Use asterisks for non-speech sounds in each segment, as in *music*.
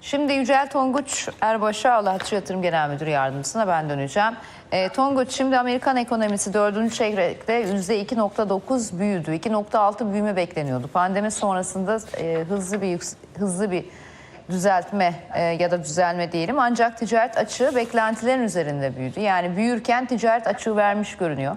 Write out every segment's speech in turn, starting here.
Şimdi Yücel Tonguç Erbaş'a Allahçı Yatırım Genel Müdürü Yardımcısına ben döneceğim. E, Tonguç şimdi Amerikan ekonomisi 4. çeyrekte %2.9 büyüdü. 2.6 büyüme bekleniyordu. Pandemi sonrasında e, hızlı bir hızlı bir düzeltme e, ya da düzelme diyelim. Ancak ticaret açığı beklentilerin üzerinde büyüdü. Yani büyürken ticaret açığı vermiş görünüyor.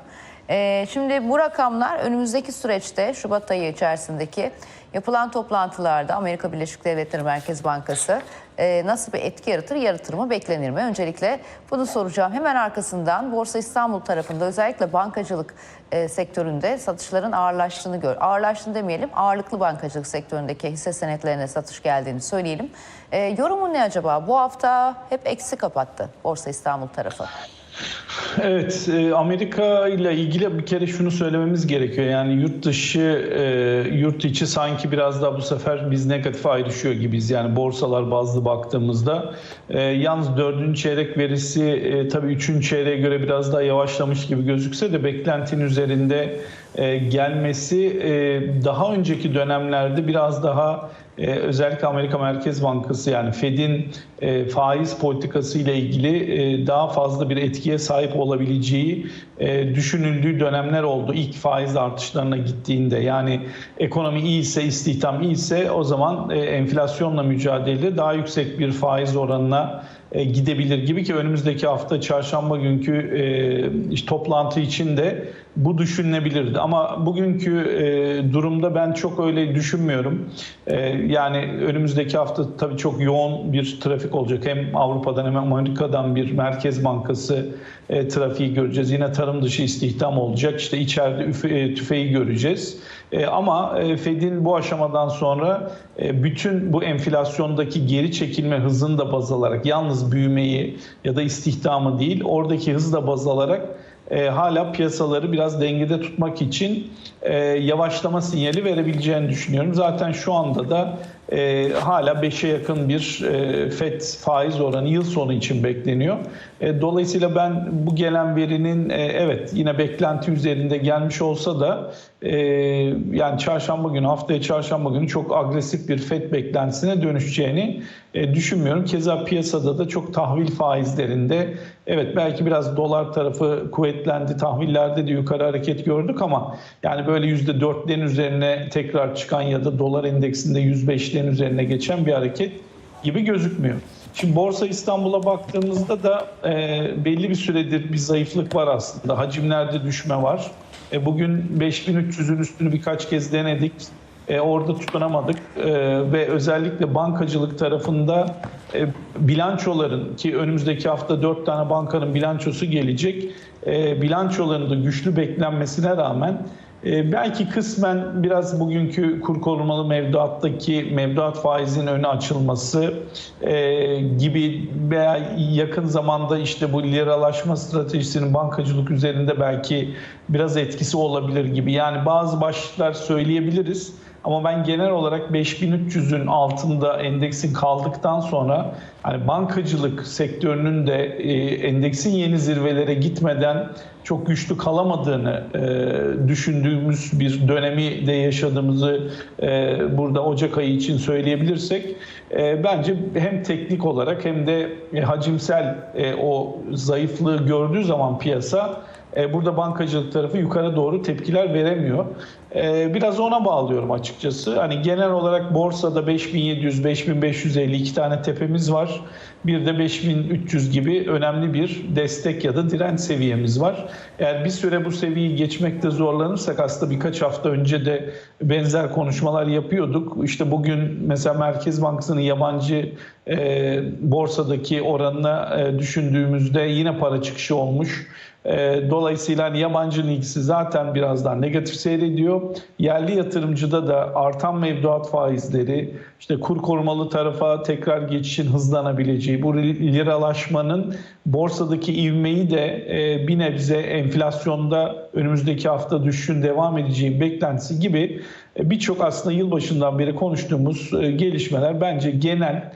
E, şimdi bu rakamlar önümüzdeki süreçte Şubat ayı içerisindeki yapılan toplantılarda Amerika Birleşik Devletleri Merkez Bankası e, nasıl bir etki yaratır, yaratır mı, beklenir mi? Öncelikle bunu soracağım. Hemen arkasından Borsa İstanbul tarafında özellikle bankacılık e, sektöründe satışların ağırlaştığını gör. Ağırlaştığını demeyelim, ağırlıklı bankacılık sektöründeki hisse senetlerine satış geldiğini söyleyelim. E, yorumun ne acaba? Bu hafta hep eksi kapattı Borsa İstanbul tarafı. Evet, e, Amerika ile ilgili bir kere şunu söylememiz gerekiyor. Yani yurt dışı, e, yurt içi sanki biraz daha bu sefer biz negatif ayrışıyor gibiyiz. Yani borsalar bazlı baktığımızda. E, Yalnız dördüncü çeyrek verisi tabii üçüncü çeyreğe göre biraz daha yavaşlamış gibi gözükse de beklentinin üzerinde gelmesi daha önceki dönemlerde biraz daha e, özellikle Amerika Merkez Bankası yani Fed'in e, faiz politikası ile ilgili e, daha fazla bir etkiye sahip olabileceği düşünüldüğü dönemler oldu. İlk faiz artışlarına gittiğinde yani ekonomi iyiyse, istihdam iyiyse o zaman enflasyonla mücadelede daha yüksek bir faiz oranına e, gidebilir gibi ki önümüzdeki hafta çarşamba günkü e, toplantı için de bu düşünülebilirdi. Ama bugünkü e, durumda ben çok öyle düşünmüyorum. E, yani önümüzdeki hafta tabii çok yoğun bir trafik olacak. Hem Avrupa'dan hem Amerika'dan bir Merkez Bankası e, trafiği göreceğiz. Yine tarım dışı istihdam olacak. İşte içeride üfe, e, tüfeği göreceğiz. E, ama e, Fed'in bu aşamadan sonra e, bütün bu enflasyondaki geri çekilme hızını da baz alarak yalnız büyümeyi ya da istihdamı değil oradaki hızı da baz alarak e, hala piyasaları biraz dengede tutmak için e, yavaşlama sinyali verebileceğini düşünüyorum. Zaten şu anda da e, hala 5'e yakın bir e, FED faiz oranı yıl sonu için bekleniyor. E, dolayısıyla ben bu gelen verinin e, evet yine beklenti üzerinde gelmiş olsa da e, yani çarşamba günü haftaya çarşamba günü çok agresif bir FED beklentisine dönüşeceğini e, düşünmüyorum. Keza piyasada da çok tahvil faizlerinde evet belki biraz dolar tarafı kuvvetlendi. Tahvillerde de yukarı hareket gördük ama yani böyle %4'lerin üzerine tekrar çıkan ya da dolar endeksinde 105'lerin üzerine geçen bir hareket gibi gözükmüyor. Şimdi Borsa İstanbul'a baktığımızda da e, belli bir süredir bir zayıflık var aslında. Hacimlerde düşme var. E, bugün 5300'ün üstünü birkaç kez denedik. E, orada tutunamadık E, ve özellikle bankacılık tarafında e, bilançoların ki önümüzdeki hafta 4 tane bankanın bilançosu gelecek. E, bilançoların da güçlü beklenmesine rağmen e, belki kısmen biraz bugünkü kur korumalı mevduattaki mevduat faizinin önü açılması e, gibi veya yakın zamanda işte bu liralaşma stratejisinin bankacılık üzerinde belki biraz etkisi olabilir gibi. Yani bazı başlıklar söyleyebiliriz. Ama ben genel olarak 5300'ün altında endeksin kaldıktan sonra hani bankacılık sektörünün de e, endeksin yeni zirvelere gitmeden çok güçlü kalamadığını e, düşündüğümüz bir dönemi de yaşadığımızı e, burada Ocak ayı için söyleyebilirsek e, bence hem teknik olarak hem de e, hacimsel e, o zayıflığı gördüğü zaman piyasa e, burada bankacılık tarafı yukarı doğru tepkiler veremiyor. E, biraz ona bağlıyorum açıkçası. Hani genel olarak borsada 5700-5550 iki tane tepemiz var. Bir de 5300 gibi önemli bir destek ya da direnç seviyemiz var. Eğer bir süre bu seviyeyi geçmekte zorlanırsak aslında birkaç hafta önce de benzer konuşmalar yapıyorduk. İşte bugün mesela Merkez Bankası'nın yabancı e, borsadaki oranına e, düşündüğümüzde yine para çıkışı olmuş. E, dolayısıyla hani yabancının ilgisi zaten biraz daha negatif seyrediyor. Yerli yatırımcıda da artan mevduat faizleri, işte kur korumalı tarafa tekrar geçişin hızlanabileceği, bu liralaşmanın borsadaki ivmeyi de e, bir nebze enflasyonda önümüzdeki hafta düşüşün devam edeceği beklentisi gibi e, birçok aslında yılbaşından beri konuştuğumuz e, gelişmeler bence genel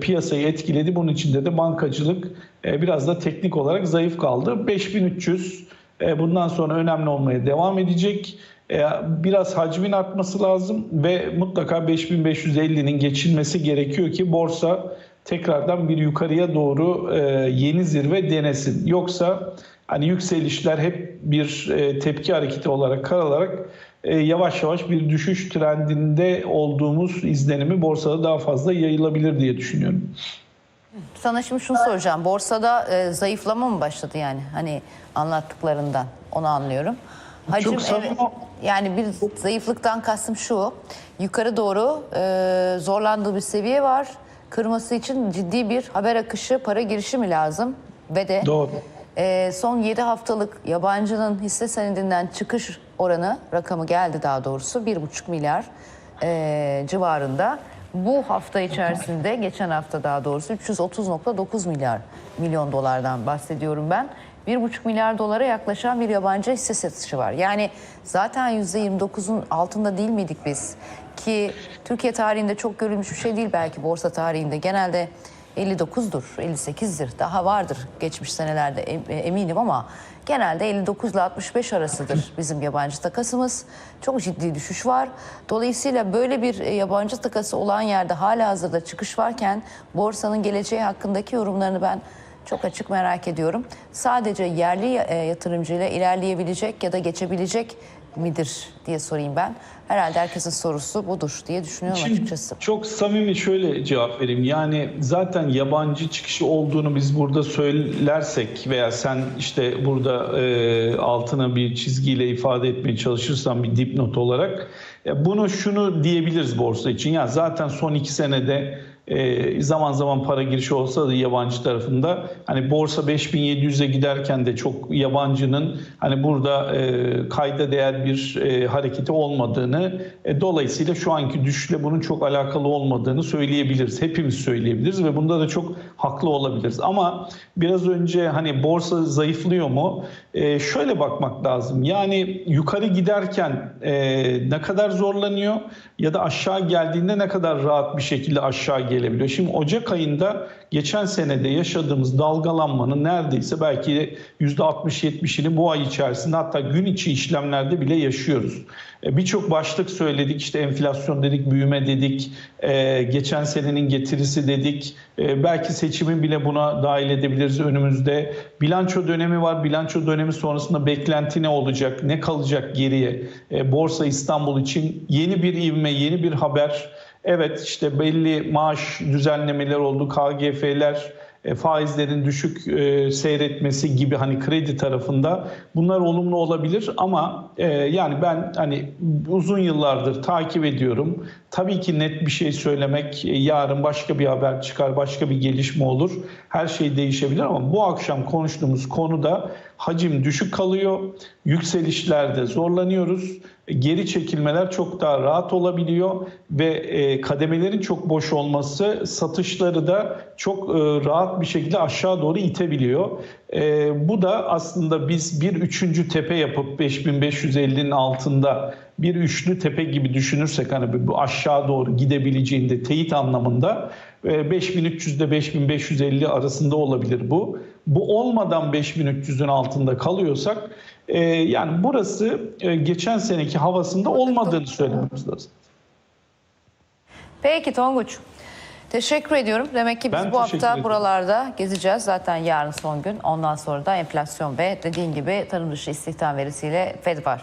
piyasayı etkiledi. Bunun içinde de bankacılık e, biraz da teknik olarak zayıf kaldı. 5300 e, bundan sonra önemli olmaya devam edecek. E, biraz hacmin artması lazım ve mutlaka 5550'nin geçilmesi gerekiyor ki borsa tekrardan bir yukarıya doğru e, yeni zirve denesin. Yoksa hani yükselişler hep bir e, tepki hareketi olarak karalarak e, yavaş yavaş bir düşüş trendinde olduğumuz izlenimi borsada daha fazla yayılabilir diye düşünüyorum. Sana şimdi şunu soracağım. Borsada e, zayıflama mı başladı yani? Hani anlattıklarından onu anlıyorum. Hacim Çok evet, yani bir zayıflıktan kastım şu. Yukarı doğru e, zorlandığı bir seviye var. Kırması için ciddi bir haber akışı, para girişimi lazım. Ve de Doğru. E, son 7 haftalık yabancının hisse senedinden çıkış oranı rakamı geldi daha doğrusu 1,5 milyar e, civarında. Bu hafta içerisinde geçen hafta daha doğrusu 330.9 milyar milyon dolardan bahsediyorum ben. 1,5 milyar dolara yaklaşan bir yabancı hisse satışı var. Yani zaten %29'un altında değil miydik biz? Ki Türkiye tarihinde çok görülmüş bir şey değil belki borsa tarihinde. Genelde 59'dur, 58'dir. Daha vardır geçmiş senelerde e, eminim ama genelde 59 ile 65 arasıdır *laughs* bizim yabancı takasımız. Çok ciddi düşüş var. Dolayısıyla böyle bir e, yabancı takası olan yerde hala hazırda çıkış varken borsanın geleceği hakkındaki yorumlarını ben çok açık merak ediyorum. Sadece yerli e, yatırımcıyla ilerleyebilecek ya da geçebilecek midir diye sorayım ben. Herhalde herkesin sorusu budur diye düşünüyorum Şimdi açıkçası. çok samimi şöyle cevap vereyim. Yani zaten yabancı çıkışı olduğunu biz burada söylersek veya sen işte burada e, altına bir çizgiyle ifade etmeye çalışırsan bir dipnot olarak e, bunu şunu diyebiliriz borsa için. Ya zaten son iki senede e, zaman zaman para girişi olsa da yabancı tarafında hani borsa 5700'e giderken de çok yabancının hani burada e, kayda değer bir e, hareketi olmadığını e, dolayısıyla şu anki düşüşle bunun çok alakalı olmadığını söyleyebiliriz. Hepimiz söyleyebiliriz ve bunda da çok haklı olabiliriz. Ama biraz önce hani borsa zayıflıyor mu? E, şöyle bakmak lazım. Yani yukarı giderken ne kadar zorlanıyor ya da aşağı geldiğinde ne kadar rahat bir şekilde aşağı gelebiliyor. Şimdi Ocak ayında geçen senede yaşadığımız dalgalanmanın neredeyse belki %60-70'ini bu ay içerisinde hatta gün içi işlemlerde bile yaşıyoruz. E, Birçok başlık söyledik işte enflasyon dedik, büyüme dedik, e, geçen senenin getirisi dedik. E, belki seçimi bile buna dahil edebiliriz önümüzde. Bilanço dönemi var. Bilanço dönemi sonrasında beklenti ne olacak, ne kalacak geriye? Borsa İstanbul için yeni bir ivme, yeni bir haber. Evet işte belli maaş düzenlemeler oldu, KGF'ler, e, faizlerin düşük e, seyretmesi gibi hani kredi tarafında bunlar olumlu olabilir ama e, yani ben hani uzun yıllardır takip ediyorum. Tabii ki net bir şey söylemek e, yarın başka bir haber çıkar, başka bir gelişme olur. Her şey değişebilir ama bu akşam konuştuğumuz konuda hacim düşük kalıyor. Yükselişlerde zorlanıyoruz. Geri çekilmeler çok daha rahat olabiliyor ve e, kademelerin çok boş olması satışları da çok e, rahat bir şekilde aşağı doğru itebiliyor. E, bu da aslında biz bir üçüncü tepe yapıp 5550'nin altında bir üçlü tepe gibi düşünürsek hani bu aşağı doğru gidebileceğinde teyit anlamında e, 5300 ile 5550 arasında olabilir bu. Bu olmadan 5300'ün altında kalıyorsak e, yani burası e, geçen seneki havasında olmadığını söylememiz lazım. Peki Tonguç. Teşekkür ediyorum. Demek ki biz Ben bu hafta ederim. buralarda gezeceğiz. Zaten yarın son gün. Ondan sonra da enflasyon ve dediğin gibi tarım dışı istihdam verisiyle Fed var.